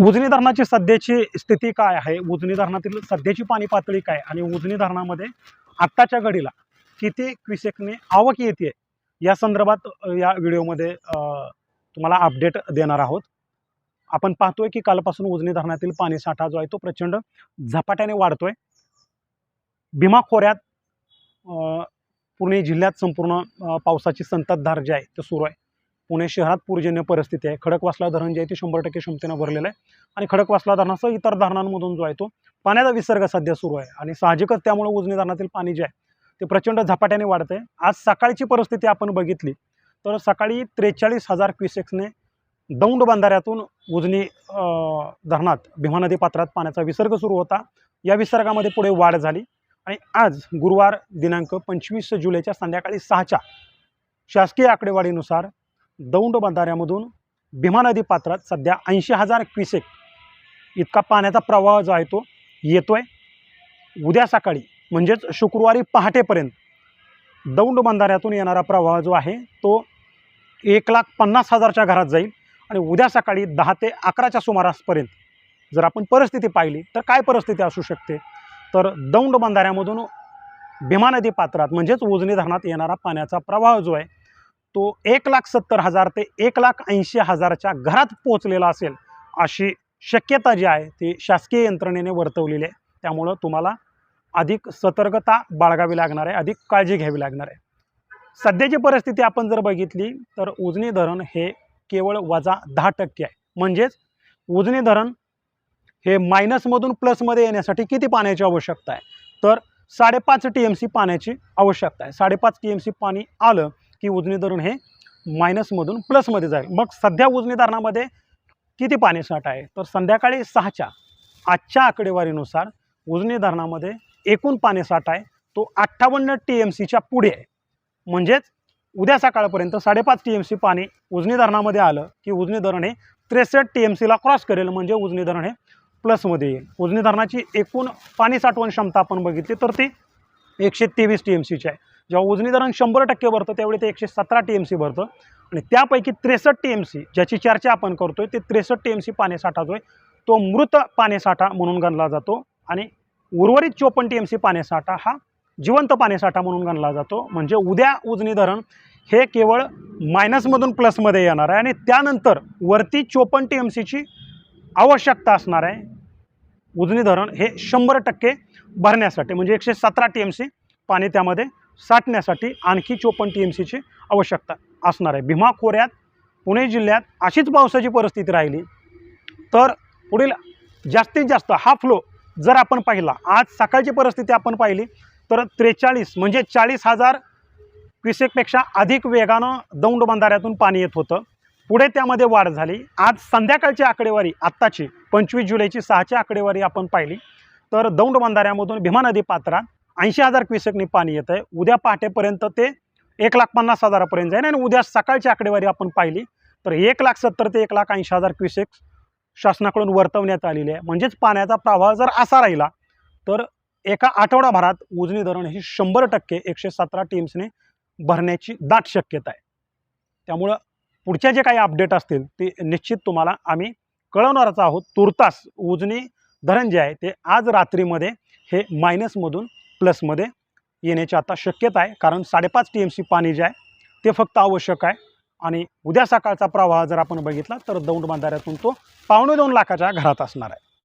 उजनी धरणाची सध्याची स्थिती काय आहे? उजनी धरणातील सध्याची पाणी पातळी काय? आणि उजनी धरणामध्ये आत्ताच्या घडीला किती क्विसेकने आवक येते? या संदर्भात या व्हिडिओमध्ये तुम्हाला अपडेट देणार आहोत. आपण पाहतोय की कालपासून उजनी धरणातील पाणी साठा जो आहे तो प्रचंड झपाट्याने वाढतोय. भीमा खोऱ्यात पुणे जिल्ह्यात संपूर्ण पावसाची संततधार जी आहे ते सुरू आहे. पुणे शहरात पूरजन्य परिस्थिती आहे. खडकवासला धरण जे आहे ते शंभर टक्के क्षमतेनं भरलेलं आहे. आणि खडकवासला धरणासह इतर धरणांमधून जो आहे तो पाण्याचा विसर्ग सध्या सुरू आहे. आणि साहजिकच त्यामुळे उजनी धरणातील पाणी जे आहे ते प्रचंड झपाट्याने वाढतं आहे आज सकाळची परिस्थिती आपण बघितली तर सकाळी त्रेचाळीस हजार क्युसेक्सने दौंड बंधाऱ्यातून उजनी धरणात भीमा नदी पात्रात पाण्याचा विसर्ग सुरू होता. या विसर्गामध्ये पुढे वाढ झाली. आणि आज गुरुवार दिनांक पंचवीस जुलैच्या संध्याकाळी सहाच्या शासकीय आकडेवारीनुसार दौंड बंधाऱ्यामधून भीमा नदी पात्रात सध्या ऐंशी हजार क्युसेक इतका पाण्याचा प्रवाह जो आहे तो येतो आहे उद्या सकाळी म्हणजेच शुक्रवारी पहाटेपर्यंत दौंड बंधाऱ्यातून येणारा प्रवाह जो आहे तो एक लाख पन्नास हजारच्या घरात जाईल आणि उद्या सकाळी दहा ते अकराच्या सुमारासपर्यंत जर आपण परिस्थिती पाहिली तर काय परिस्थिती असू शकते? तर दौंड बंधाऱ्यामधून भीमा नदी पात्रात म्हणजेच उजनी धरणात येणारा पाण्याचा प्रवाह जो आहे तो एक लाख सत्तर हजार ते एक लाख ऐंशी हजारच्या घरात पोहोचलेला असेल अशी शक्यता जी आहे ती शासकीय यंत्रणेने वर्तवलेली आहे. त्यामुळं तुम्हाला अधिक सतर्कता बाळगावी लागणार आहे अधिक काळजी घ्यावी लागणार आहे. सध्याची परिस्थिती आपण जर बघितली तर उजनी धरण हे केवळ वजा दहा टक्के आहे. म्हणजेच उजनी धरण हे मायनसमधून प्लसमध्ये येण्यासाठी किती पाण्याची आवश्यकता आहे? तर साडेपाच टी एम सी पाण्याची आवश्यकता आहे. साडेपाच टी एम सी पाणी आलं की उजनी धरण हे मायनसमधून प्लसमध्ये जाईल. मग सध्या उजनी धरणामध्ये किती पाणीसाठा आहे? तर संध्याकाळी सहाच्या आजच्या आकडेवारीनुसार उजनी धरणामध्ये एकूण पाणीसाठा आहे. तो अठ्ठावन्न टी एम सीच्या पुढे आहे. म्हणजेच उद्या सकाळपर्यंत साडेपाच टी एम सी पाणी उजनी धरणामध्ये आलं की उजनी धरण हे त्रेसष्ट टी एम सीला क्रॉस करेल. म्हणजे उजनी धरण हे प्लसमध्ये येईल. उजनी धरणाची एकूण पाणी साठवण क्षमता आपण बघितली तर ती एकशे तेवीस टी एम सीची आहे. जेव्हा उजनी धरण शंभर टक्के भरतं त्यावेळी ते एकशे सतरा टी एम सी भरतं. आणि त्यापैकी त्रेसष्ट टी एम सी ज्याची चर्चा आपण करतोय ते त्रेसष्ट टी एम सी पाणीसाठा जो आहे तो मृत पाणीसाठा म्हणून गणला जातो आणि उर्वरित चोपन्न टी एम सी पाणीसाठा हा जिवंत पाणीसाठा म्हणून गणला जातो. म्हणजे उद्या उजनी धरण हे केवळ मायनसमधून प्लसमध्ये येणार आहे आणि त्यानंतर वरती चोपन्न टी एम सीची आवश्यकता असणार आहे. उजनी धरण हे शंभर टक्के भरण्यासाठी म्हणजे एकशे सतरा टी एम सी पाणी त्यामध्ये साठण्यासाठी आणखी चोपन्न टी एम सीची आवश्यकता असणार आहे. भीमा खोऱ्यात पुणे जिल्ह्यात अशीच पावसाची परिस्थिती राहिली तर पुढील जास्तीत जास्त हा फ्लो जर आपण पाहिला आज सकाळची परिस्थिती आपण पाहिली तर त्रेचाळीस म्हणजे चाळीस हजार क्युसेकपेक्षा अधिक वेगानं दौंड बंधाऱ्यातून पाणी येत होतं. पुढे त्यामध्ये वाढ झाली. आज संध्याकाळची आकडेवारी आत्ताची पंचवीस जुलैची सहाची आकडेवारी आपण पाहिली तर दौंड बंधाऱ्यामधून भीमा नदी पात्रात ऐंशी हजार क्युसेकनी पाणी येतं आहे उद्या पहाटेपर्यंत ते एक लाख पन्नास हजारापर्यंत जाईल आणि उद्या सकाळची आकडेवारी आपण पाहिली तर एक लाख सत्तर ते एक लाख ऐंशी हजार क्युसेक शासनाकडून वर्तवण्यात आलेली आहे. म्हणजेच पाण्याचा प्रवाह जर असा राहिला तर एका आठवडाभरात उजनी धरण ही शंभर टक्के एकशे सतरा टीम्सने भरण्याची दाट शक्यता आहे. त्यामुळं पुढच्या जे काही अपडेट असतील ते निश्चित तुम्हाला आम्ही कळवणारच आहोत. तुर्तास उजनी धरण जे आहे ते आज रात्रीमध्ये हे मायनसमधून प्लसमध्ये येण्याची आता शक्यता आहे. कारण साडेपाच टी एम सी पाणी जे आहे ते फक्त आवश्यक आहे. आणि उद्या सकाळचा प्रवाह जर आपण बघितला तर दौंड बांधाऱ्यातून तो पावणे दोन लाखाच्या घरात असणार आहे.